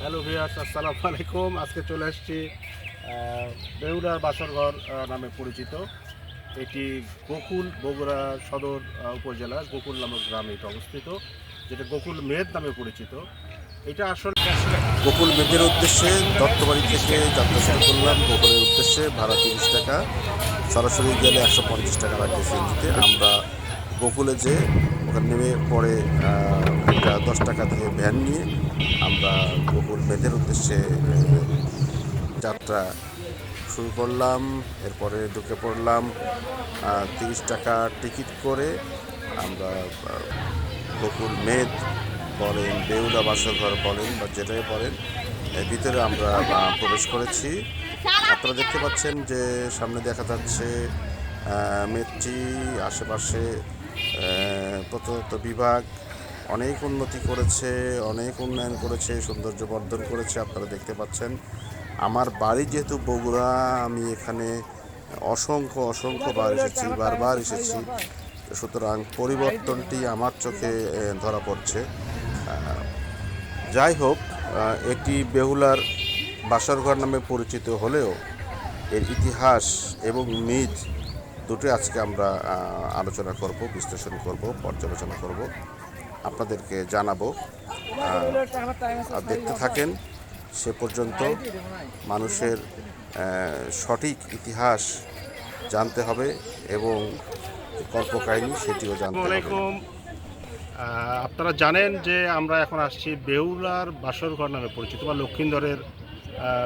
Hello viewers আসসালামু আলাইকুম। আজকে চলে এসেছি আহ, বেহুলার বাসরঘর নামে পরিচিত। এটি গোকুল বগুড়া সদর আহ, উপজেলা গোকুল নামক গ্রামে এটা অবস্থিত যেটা গোকুল মেদ নামে পরিচিত। এটা আসলে গোকুল মেঘের উদ্দেশ্যে দত্তবাড়ি থেকে যাত্রা শুরু করলাম। গোকুলের উদ্দেশ্যে ভাড়া তিরিশ টাকা সরাসরি গেলে একশো পঞ্চাশ টাকা লাগবে আমরা গোকুলে যে ওখানে নেমে পরে একটা দশ টাকা দিয়ে ভ্যান নিয়ে আমরা গোকুল মেঘের উদ্দেশ্যে যাত্রা শুরু করলাম, এরপরে ঢুকে পড়লাম তিরিশ টাকা টিকিট করে আমরা গোকুল মেদ বলেন, বেউলা বাসরঘর বলেন বা যেটাই বলেন, এর ভিতরে আমরা প্রবেশ করেছি। আপনারা দেখতে পাচ্ছেন যে সামনে দেখা যাচ্ছে মেট্রি আশেপাশে প্রত্নতত্ত্ব বিভাগ অনেক উন্নতি করেছে, অনেক উন্নয়ন করেছে, সৌন্দর্য বর্ধন করেছে, আপনারা দেখতে পাচ্ছেন। আমার বাড়ি যেহেতু বগুড়া, আমি এখানে অসংখ্য অসংখ্য বার এসেছি, বারবার এসেছি। সুতরাং পরিবর্তনটি আমার চোখে ধরা পড়ছে। যাই হোক এটি বেহুলার বাসরঘর নামে পরিচিত হলেও এর ইতিহাস এবং মিজ দুটো আজকে আমরা আলোচনা করব, বিশ্লেষণ করব, পর্যালোচনা করব। আপনাদেরকে জানাব দেখতে থাকেন, সে পর্যন্ত মানুষের সঠিক ইতিহাস জানতে হবে এবং কল্পকাহিনী সেটিও জানতে হবে। আপনারা জানেন যে আমরা এখন আসছি বেউলার বাসরঘর নামে পরিচিত বা লক্ষিন্দরের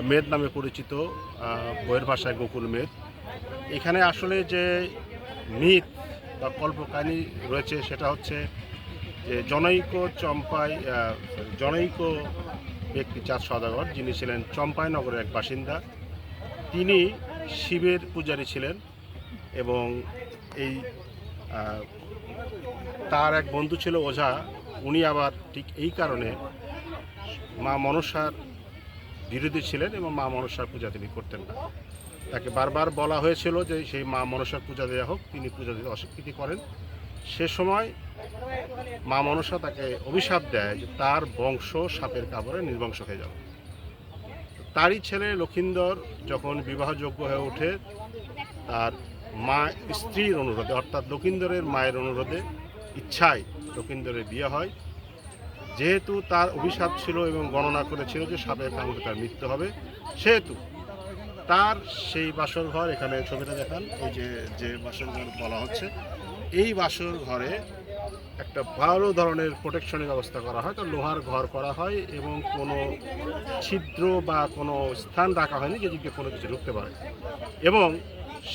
মেদ নামে পরিচিত বইয়ের ভাষায় গোকুল মেদ। এখানে আসলে যে মিথ বা কল্পকাহিনী রয়েছে, সেটা হচ্ছে যে জনৈক চম্পাই জনৈক ব্যক্তি চাঁদ সদাগর, যিনি ছিলেন চম্পাই নগরের এক বাসিন্দা। তিনি শিবের পূজারী ছিলেন এবং এই তার এক বন্ধু ছিল ওঝা। উনি আবার ঠিক এই কারণে মা মনসার বিরোধী ছিলেন এবং মা মনসার পূজা তিনি করতেন না। তাকে বারবার বলা হয়েছিল যে সেই মা মনসার পূজা দেওয়া হোক, তিনি পূজা দিতে অস্বীকৃতি করেন। সে সময় মা মনসা তাকে অভিশাপ দেয় যে তার বংশ সাপের কাপড়ে নির্বংশ হয়ে যাবে। তারই ছেলে লক্ষিন্দর যখন বিবাহযোগ্য হয়ে ওঠে, তার মা স্ত্রীর অনুরোধে, অর্থাৎ লক্ষিন্দরের মায়ের অনুরোধে ইচ্ছায় লক্ষিন্দরের বিয়ে হয়। যেহেতু তার অভিশাপ ছিল এবং গণনা করেছিল যে সাপের কামড়ে তার মৃত্যু হবে, সেহেতু তার সেই বাসর ঘর এখানে ছবিটা দেখান, এই যে যে বাসর ঘর বলা হচ্ছে। এই বাসর ঘরে একটা ভালো ধরনের প্রোটেকশনের ব্যবস্থা করা হয়। তো লোহার ঘর করা হয় এবং কোনো ছিদ্র বা কোনো স্থান রাখা হয়নি যেদিকে কোনো কিছু ঢুকতে পারে। এবং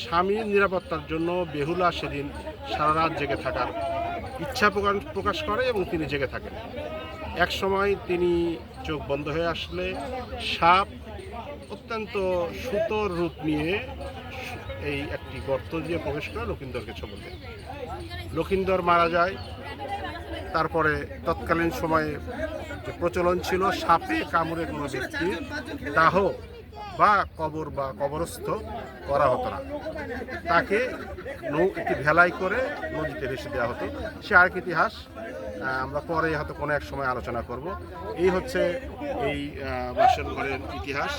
স্বামীর নিরাপত্তার জন্য বেহুলা সেদিন সারা রাত জেগে থাকার ইচ্ছা প্রকাশ প্রকাশ করে এবং তিনি জেগে থাকেন। এক সময় তিনি চোখ বন্ধ হয়ে আসলে সাপ অত্যন্ত সুতোর রূপ নিয়ে এই একটি গর্ত দিয়ে প্রবেশ করে লক্ষিন্দরকে ছবল দেয়। লক্ষিন্দর মারা যায়। তারপরে তৎকালীন সময়ে যে প্রচলন ছিল, সাপে কামড়ে কোনো ব্যক্তির দাহ বা কবর বা কবরস্থ করা হতো না। তাকে নৌ, একটি ভেলাই করে নদীতে ভেসে দেওয়া হতো। সে আরেক ইতিহাস আমরা পরে হয়তো কোনো এক সময় আলোচনা করব। এই হচ্ছে এই বাসন ঘরের ইতিহাস।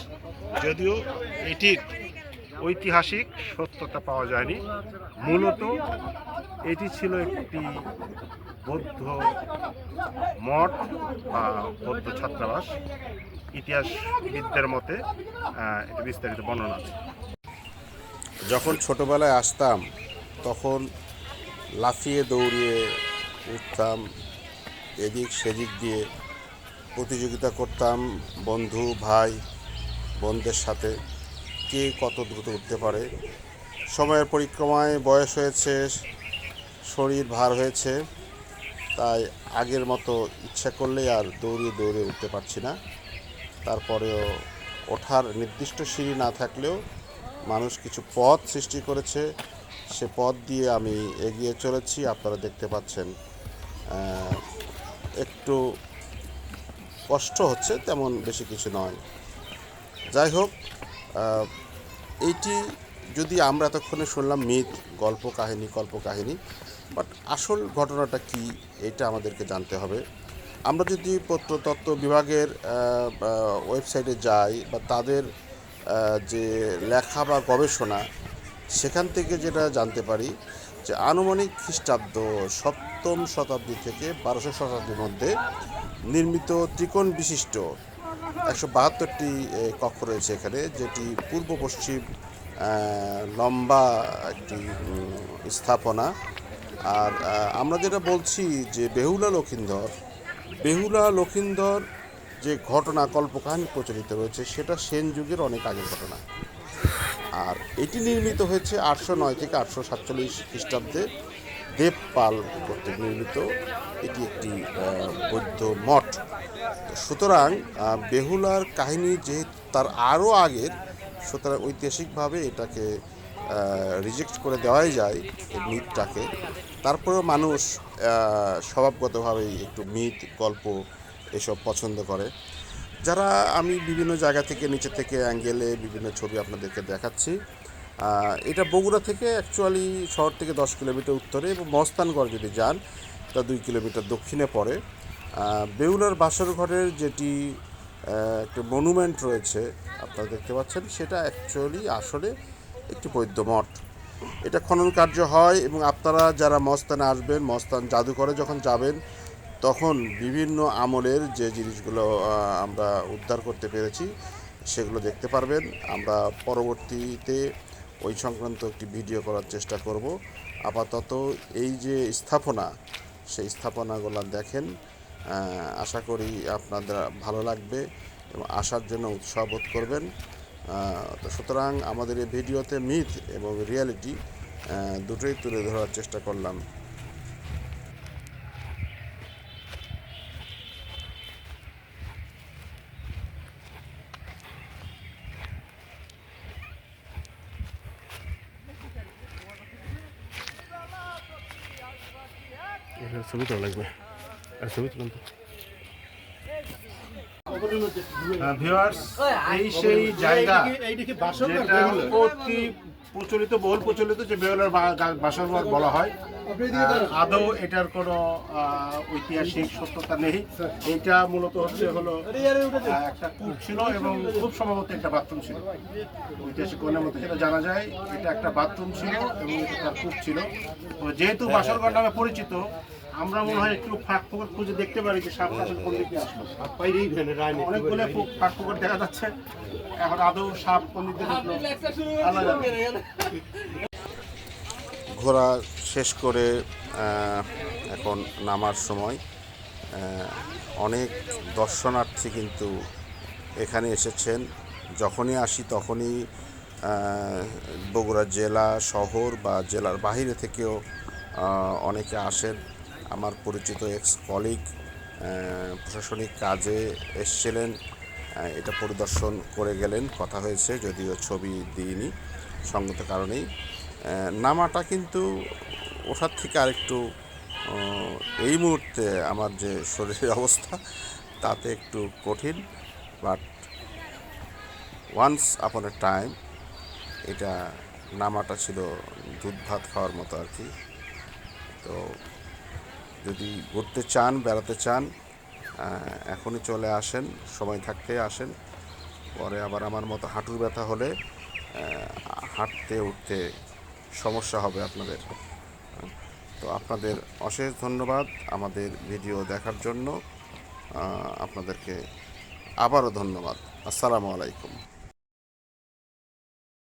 যদিও এটির ঐতিহাসিক সত্যতা পাওয়া যায়নি, মূলত এটি ছিল একটি বৌদ্ধ মঠ বা বৌদ্ধ ছাত্রাবাস, ইতিহাসবিদদের মতে এটি বিস্তারিত বর্ণনা আছে। যখন ছোটবেলায় আসতাম, তখন লাফিয়ে দৌড়িয়ে উঠতাম, এদিক সেদিক দিয়ে প্রতিযোগিতা করতাম, বন্ধু, ভাই বোনদের সাথে কে কত দ্রুত উঠতে পারে। সময়ের পরিক্রমায় বয়স হয়েছে, শরীর ভার হয়েছে, তাই আগের মতো ইচ্ছা করলেই আর দৌড়িয়ে দৌড়িয়ে উঠতে পারছি না। তারপরেও ওঠার নির্দিষ্ট সিঁড়ি না থাকলেও মানুষ কিছু পথ সৃষ্টি করেছে। সে পথ দিয়ে আমি এগিয়ে চলেছি, আপনারা দেখতে পাচ্ছেন একটু কষ্ট হচ্ছে, তেমন বেশি কিছু নয়। যাই হোক এইটি যদি আমরা এতক্ষণে শুনলাম মিথ, গল্প কাহিনী, কল্প কাহিনী বাট আসল ঘটনাটা কি এটা আমাদেরকে জানতে হবে। আমরা যদি প্রত্নতত্ত্ব বিভাগের ওয়েবসাইটে যাই বা তাদের যে লেখা বা গবেষণা, সেখান থেকে যেটা জানতে পারি যে আনুমানিক খ্রিস্টাব্দ সপ্তম শতাব্দী থেকে বারোশো শতাব্দীর মধ্যে নির্মিত ত্রিকোণ বিশিষ্ট একশো বাহাত্তরটি কক্ষ রয়েছে এখানে, যেটি পূর্ব পশ্চিম লম্বা একটি স্থাপনা। আর আমরা যেটা বলছি যে বেহুলা লক্ষিন্দর বেহুলা লক্ষিন্দর যে ঘটনা, কল্পকাহিনী প্রচলিত রয়েছে, সেটা সেন যুগের অনেক আগের ঘটনা। আর এটি নির্মিত হয়েছে আটশো নয় থেকে আটশো সাতচল্লিশ খ্রিস্টাব্দে। দেবপাল কর্তৃক নির্মিত এটি একটি বৌদ্ধ মঠ। সুতরাং বেহুলার কাহিনী যেহেতু তার আরও আগের, সুতরাং ঐতিহাসিকভাবে এটাকে রিজেক্ট করে দেওয়াই যায় এই মিথটাকে। তারপরেও মানুষ স্বভাবগতভাবেই একটু মিথ, গল্প এসব পছন্দ করে। যারা আমি বিভিন্ন জায়গা থেকে, নিচে থেকে অ্যাঙ্গেলে বিভিন্ন ছবি আপনাদেরকে দেখাচ্ছি এটা বগুড়া থেকে অ্যাকচুয়ালি শহর থেকে দশ কিলোমিটার উত্তরে এবং মস্তানগড় যদি যান তা দুই কিলোমিটার দক্ষিণে পড়ে। বেউলার বাসর ঘরের যেটি একটা মনুমেন্ট রয়েছে, আপনারা দেখতে পাচ্ছেন, সেটা অ্যাকচুয়ালি আসলে একটি বৈদ্য মঠ। এটা খনন কার্য হয় এবং আপনারা যারা মস্তানে আসবেন, মস্তান জাদুঘরে যখন যাবেন, তখন বিভিন্ন আমলের যে জিনিসগুলো আমরা উদ্ধার করতে পেরেছি, সেগুলো দেখতে পারবেন। আমরা পরবর্তীতে ওই সংক্রান্ত একটি ভিডিও করার চেষ্টা করব। আপাতত এই যে স্থাপনা, সেই স্থাপনাগুলো দেখেন আশা করি আপনাদের ভালো লাগবে এবং আসার জন্য উৎসাহ বোধ করবেন। তো সুতরাং আমাদের এই ভিডিওতে মিথ এবং রিয়ালিটি দুটোই তুলে ধরার চেষ্টা করলাম। ছবি তোলা লাগবে। ছবি তুলুন তো। এই সেই জায়গা যেটা অতি প্রচলিত, বহুল প্রচলিত যে বেহুলার বাসরঘর বলা হয় আদৌ এটার কোনো ঐতিহাসিক সত্যতা নেই। এটা মূলত হচ্ছে হলো একটা কূপ ছিল এবং খুব সম্ভবত একটা বাথরুম ছিল। ঐতিহাসিক গণের মধ্যে যেটা জানা যায়, এটা একটা বাথরুম ছিল এবং এটা তার কূপ ছিল। যেহেতু বাসরঘর নামে পরিচিত আমরা মনে হয় একটু ফাঁক ফোকর খুঁজে দেখতে পারি যে সাপ আসলে কোন দিকে আসলো। অনেকগুলো ফাঁক ফোকর দেখা যাচ্ছে। এখন আদৌ সাপ কোন দিক। ঘোরা শেষ করে এখন নামার সময়। অনেক দর্শনার্থী কিন্তু এখানে এসেছেন। যখনই আসি তখনই বগুড়া জেলা শহর বা জেলার বাইরে থেকেও অনেকে আসেন। আমার পরিচিত এক্স কলিগ প্রশাসনিক কাজে এসছিলেন। এটা পরিদর্শন করে গেলেন, কথা হয়েছে, যদিও ছবি দিইনি, সঙ্গত কারণেই। নামাটা কিন্তু ওঠার থেকে আরেকটু এই মুহূর্তে আমার যে শরীরের অবস্থা, তাতে একটু কঠিন but once upon A time এটা নামাটা ছিল দুধ ভাত খাওয়ার মতো আর কি। তো যদি ঘুরতে চান, বেড়াতে চান এখনই চলে আসেন, সময় থাকতে আসেন। পরে আবার আমার মতো হাঁটুর ব্যথা হলে হাঁটতে, উঠতে সমস্যা হবে আপনাদের। তো আপনাদের অশেষ ধন্যবাদ আমাদের ভিডিও দেখার জন্য। আপনাদেরকে আবারও ধন্যবাদ। আসসালামু আলাইকুম।